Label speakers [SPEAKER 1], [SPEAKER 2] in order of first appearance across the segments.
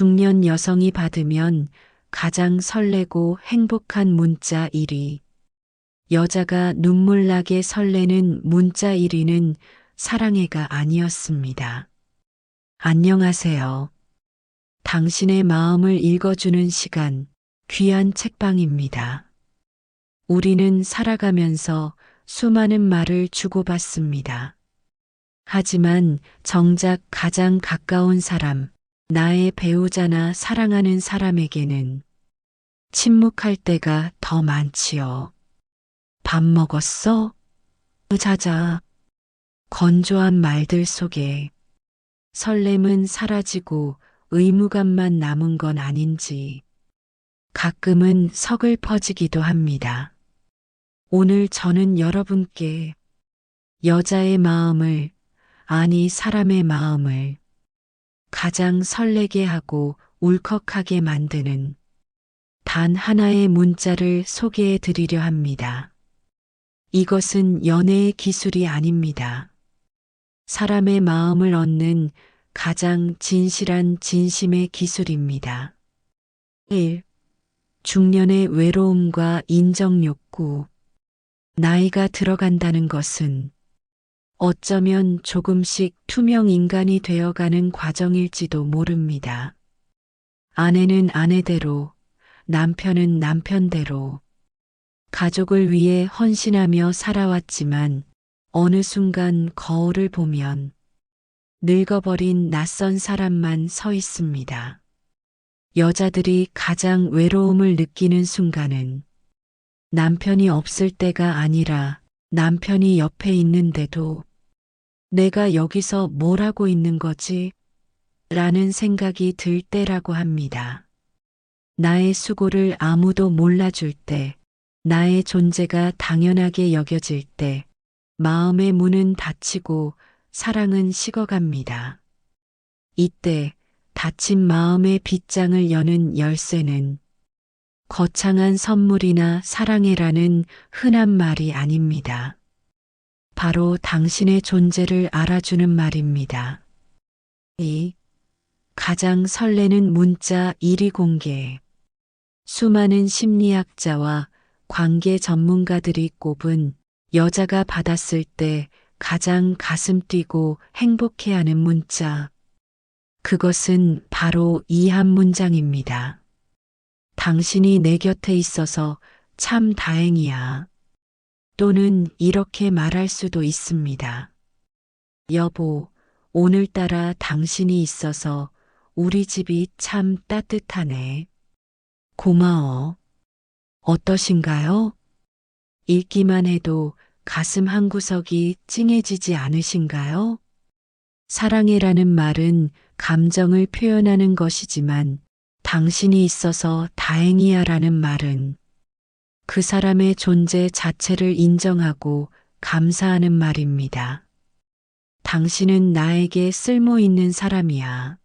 [SPEAKER 1] 중년 여성이 받으면 가장 설레고 행복한 문자 1위. 여자가 눈물나게 설레는 문자 1위는 사랑해가 아니었습니다. 안녕하세요. 당신의 마음을 읽어주는 시간, 귀한 책방입니다. 우리는 살아가면서 수많은 말을 주고받습니다. 하지만 정작 가장 가까운 사람, 나의 배우자나 사랑하는 사람에게는 침묵할 때가 더 많지요. 밥 먹었어? 자자. 건조한 말들 속에 설렘은 사라지고 의무감만 남은 건 아닌지 가끔은 서글퍼지기도 합니다. 오늘 저는 여러분께 여자의 마음을, 아니 사람의 마음을 가장 설레게 하고 울컥하게 만드는 단 하나의 문자를 소개해 드리려 합니다. 이것은 연애의 기술이 아닙니다. 사람의 마음을 얻는 가장 진실한 진심의 기술입니다. 1. 중년의 외로움과 인정 욕구. 나이가 들어간다는 것은 어쩌면 조금씩 투명 인간이 되어가는 과정일지도 모릅니다. 아내는 아내대로, 남편은 남편대로, 가족을 위해 헌신하며 살아왔지만 어느 순간 거울을 보면 늙어버린 낯선 사람만 서 있습니다. 여자들이 가장 외로움을 느끼는 순간은 남편이 없을 때가 아니라 남편이 옆에 있는데도 내가 여기서 뭘 하고 있는 거지? 라는 생각이 들 때라고 합니다. 나의 수고를 아무도 몰라줄 때, 나의 존재가 당연하게 여겨질 때, 마음의 문은 닫히고 사랑은 식어갑니다. 이때 닫힌 마음의 빗장을 여는 열쇠는 거창한 선물이나 사랑해라는 흔한 말이 아닙니다. 바로 당신의 존재를 알아주는 말입니다. 이 가장 설레는 문자 1위 공개. 수많은 심리학자와 관계 전문가들이 꼽은 여자가 받았을 때 가장 가슴 뛰고 행복해하는 문자. 그것은 바로 이 한 문장입니다. 당신이 내 곁에 있어서 참 다행이야. 또는 이렇게 말할 수도 있습니다. 여보, 오늘따라 당신이 있어서 우리 집이 참 따뜻하네. 고마워. 어떠신가요? 읽기만 해도 가슴 한구석이 찡해지지 않으신가요? 사랑해라는 말은 감정을 표현하는 것이지만 당신이 있어서 다행이야 라는 말은 그 사람의 존재 자체를 인정하고 감사하는 말입니다. 당신은 나에게 쓸모 있는 사람이야.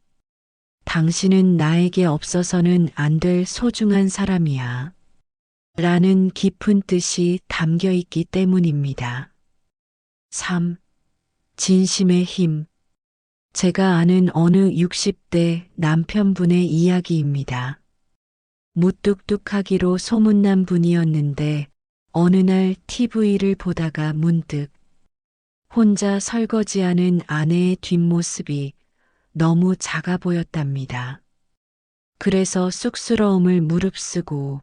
[SPEAKER 1] 당신은 나에게 없어서는 안 될 소중한 사람이야. 라는 깊은 뜻이 담겨 있기 때문입니다. 3. 진심의 힘. 제가 아는 어느 60대 남편분의 이야기입니다. 무뚝뚝하기로 소문난 분이었는데 어느 날 TV를 보다가 문득 혼자 설거지하는 아내의 뒷모습이 너무 작아 보였답니다. 그래서 쑥스러움을 무릅쓰고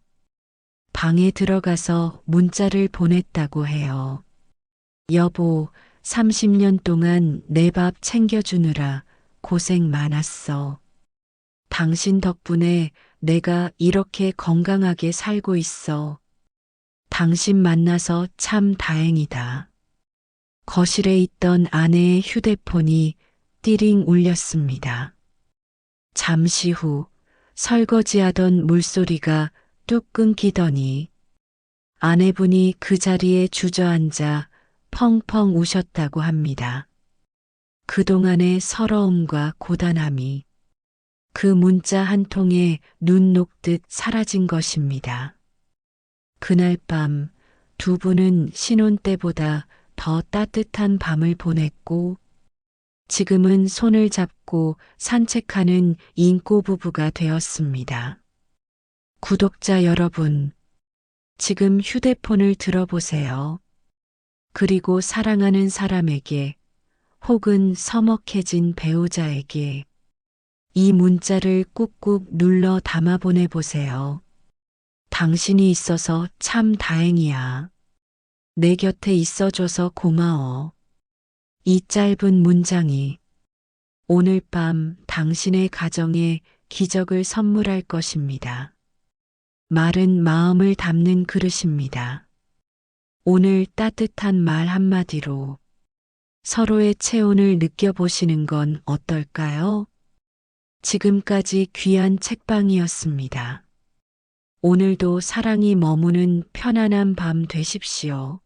[SPEAKER 1] 방에 들어가서 문자를 보냈다고 해요. 여보, 30년 동안 내 밥 챙겨주느라 고생 많았어. 당신 덕분에 내가 이렇게 건강하게 살고 있어. 당신 만나서 참 다행이다. 거실에 있던 아내의 휴대폰이 띠링 울렸습니다. 잠시 후 설거지하던 물소리가 뚝 끊기더니 아내분이 그 자리에 주저앉아 펑펑 우셨다고 합니다. 그동안의 서러움과 고단함이 그 문자 한 통에 눈 녹듯 사라진 것입니다. 그날 밤 두 분은 신혼 때보다 더 따뜻한 밤을 보냈고 지금은 손을 잡고 산책하는 인꼬 부부가 되었습니다. 구독자 여러분, 지금 휴대폰을 들어보세요. 그리고 사랑하는 사람에게 혹은 서먹해진 배우자에게 이 문자를 꾹꾹 눌러 담아 보내보세요. 당신이 있어서 참 다행이야. 내 곁에 있어줘서 고마워. 이 짧은 문장이 오늘 밤 당신의 가정에 기적을 선물할 것입니다. 말은 마음을 담는 그릇입니다. 오늘 따뜻한 말 한마디로 서로의 체온을 느껴보시는 건 어떨까요? 지금까지 귀한 책방이었습니다. 오늘도 사랑이 머무는 편안한 밤 되십시오.